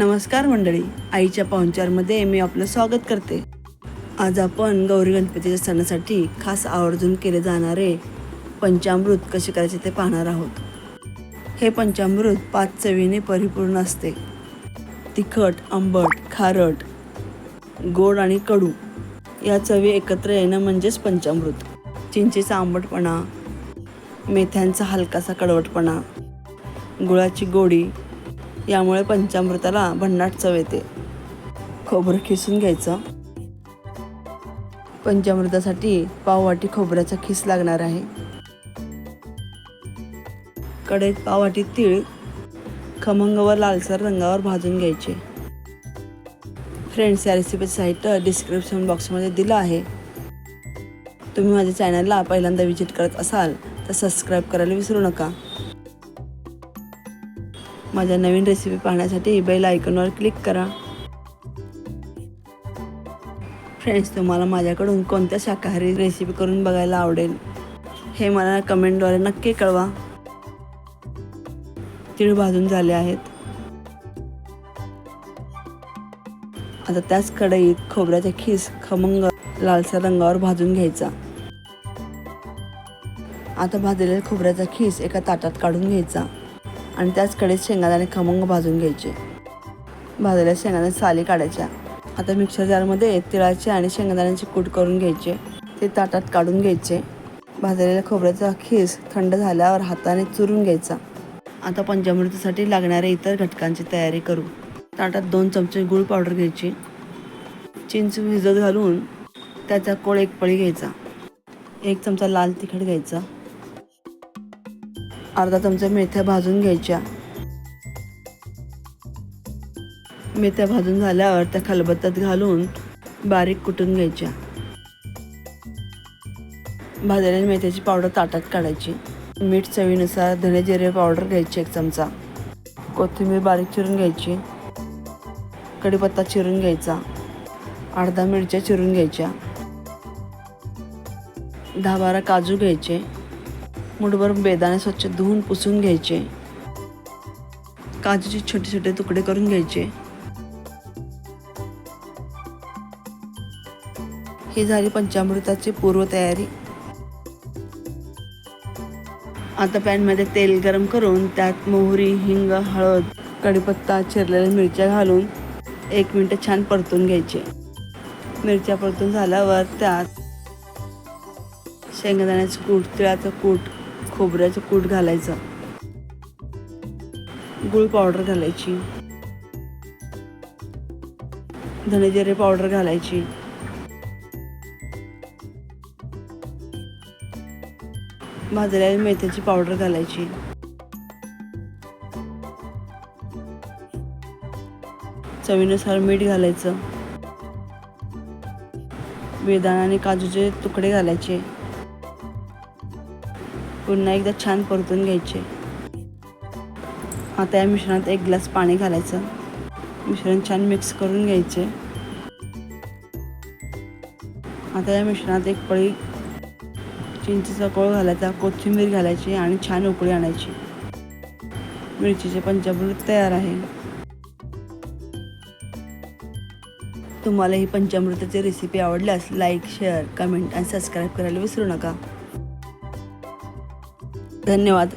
नमस्कार मंडळी. आईच्या पाहुणचारमध्ये मी आपलं स्वागत करते. आज आपण गौरी गणपतीच्या सणासाठी खास आवर्जून केले जाणारे पंचामृत कसे करायचे ते पाहणार आहोत. हे पंचामृत पाच चवीने परिपूर्ण असते. तिखट आंबट खारट गोड आणि कडू या चवी एकत्र येणं म्हणजेच पंचामृत. चिंचेचा आंबटपणा मेथ्यांचा हलकासा कडवटपणा गुळाची गोडी यामुळे पंचामृताला भन्नाट चव येते. खोबरं खिसून घ्यायचं. पंचामृतासाठी पाववाटी खोबऱ्याचा खिस लागणार आहे. कडेत पाववाटी तीळ खमंग व लालसर रंगावर भाजून घ्यायचे. फ्रेंड्स या रेसिपीचं साहित्य डिस्क्रिप्शन बॉक्समध्ये दिलं आहे. तुम्ही माझ्या चॅनलला पहिल्यांदा विजिट करत असाल तर सबस्क्राईब करायला विसरू नका. माझ्या नवीन रेसिपी पाहण्यासाठी बेल आयकॉनवर क्लिक करा. फ्रेंड्स तुम्हाला माझ्याकडून कोणत्या शाकाहारी रेसिपी करून बघायला आवडेल? हे मला कमेंटद्वारे नक्की कळवा. तीळ भाजून झाले आहेत. आता त्याच कढईत खोबऱ्याचा खीस खमंग लालसर रंगावर भाजून घ्यायचा. आता भाजलेल्या खोबऱ्याचा खीस एका ताटात काढून घ्यायचा. आणि त्याच कढईत शेंगादाणे खमंग भाजून घ्यायचे. भाजलेल्या शेंगादाणे साली काढायच्या. आता मिक्सर जारमध्ये तिळाचे आणि शेंगादाण्याचे कूट करून घ्यायचे. ते ताटात काढून घ्यायचे. भाजलेल्या खोबऱ्याचा खीस थंड झाल्यावर हाताने चुरून घ्यायचा. आता पंचामृतीसाठी लागणाऱ्या इतर घटकांची तयारी करू. ताटात दोन चमचे गूळ पावडर घ्यायची. चिंच भिजत घालून त्याचा कोळ एक पळी घ्यायचा. एक चमचा लाल तिखट घ्यायचा. अर्धा चमचा मेथ्या भाजून घ्यायच्या. मेथ्या भाजून झाल्यावर त्या खलबत्त्यात घालून बारीक कुटून घ्यायच्या. भाजलेल्या मेथ्याची पावडर ताटात काढायची. मीठ चवीनुसार धने जिरे पावडर घ्यायची एक चमचा. कोथिंबीर बारीक चिरून घ्यायची. कढीपत्ता चिरून घ्यायचा. अर्धा मिरच्या चिरून घ्यायच्या. दहा बारा काजू घ्यायचे. मुठभर बेदाणे स्वच्छ धुवून पुसून घ्यायचे. काजूचे छोटे छोटे तुकडे करून घ्यायचे. ही झाली पंचामृताची पूर्वतयारी. आता पॅनमध्ये तेल गरम करून त्यात मोहरी हिंग हळद कढीपत्ता चिरलेल्या मिरच्या घालून एक मिनटं छान परतून घ्यायचे. मिरच्या परतून झाल्यावर त्यात शेंगदाण्याचं कूट तिळाचं कूट खोबऱ्याचं कूट घालायचं. गुळ पावडर घालायची. धनेजिरे पावडर घालायची. भाजलेल्या मेथीची पावडर घालायची. चवीनुसार मीठ घालायचं. बेदाणा आणि काजूचे तुकडे घालायचे. पुन्हा एकदा छान परतून घ्यायचे. आता या मिश्रणात एक ग्लास पाणी घालायचं. मिश्रण छान मिक्स करून घ्यायचे. आता या मिश्रणात एक पळी चिंचेचा कोळ घालायचा कोथिंबीर घालायची आणि छान उकळी आणायची. मिरचीचे पंचामृत तयार आहे. तुम्हाला ही पंचामृताची रेसिपी आवडल्यास लाईक शेअर कमेंट आणि सबस्क्राईब करायला विसरू नका. धन्यवाद.